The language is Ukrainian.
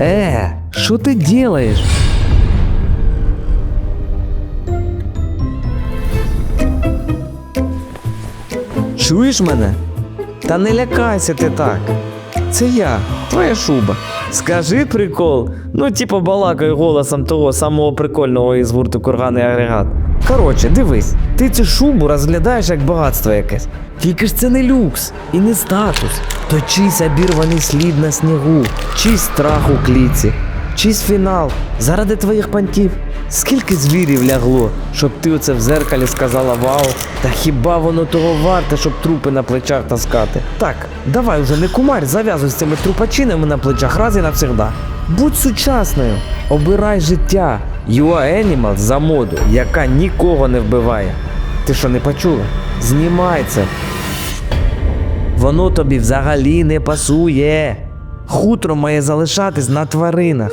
Е, що ти делаєш? Чуєш мене? Та не лякайся ти так. Це я, твоя шуба. Скажи прикол. Ну, типу, балакай голосом того самого прикольного із гурту курганий агрегат. Коротше, дивись, ти цю шубу розглядаєш як багатство якесь. Тільки ж це не люкс і не статус. То чийсь обірваний слід на снігу, чийсь страх у кліці, чийсь фінал заради твоїх пантів. Скільки звірів лягло, щоб ти оце в зеркалі сказала вау, та хіба воно того варте, щоб трупи на плечах таскати? Так, давай вже не кумарь, зав'язуй з цими трупачинами на плечах раз і навсігда. Будь сучасною, обирай життя. Are animal за моду, яка нікого не вбиває. Ти що не почула? Знімай це. Воно тобі взагалі не пасує. Хутро має залишатись на тваринах.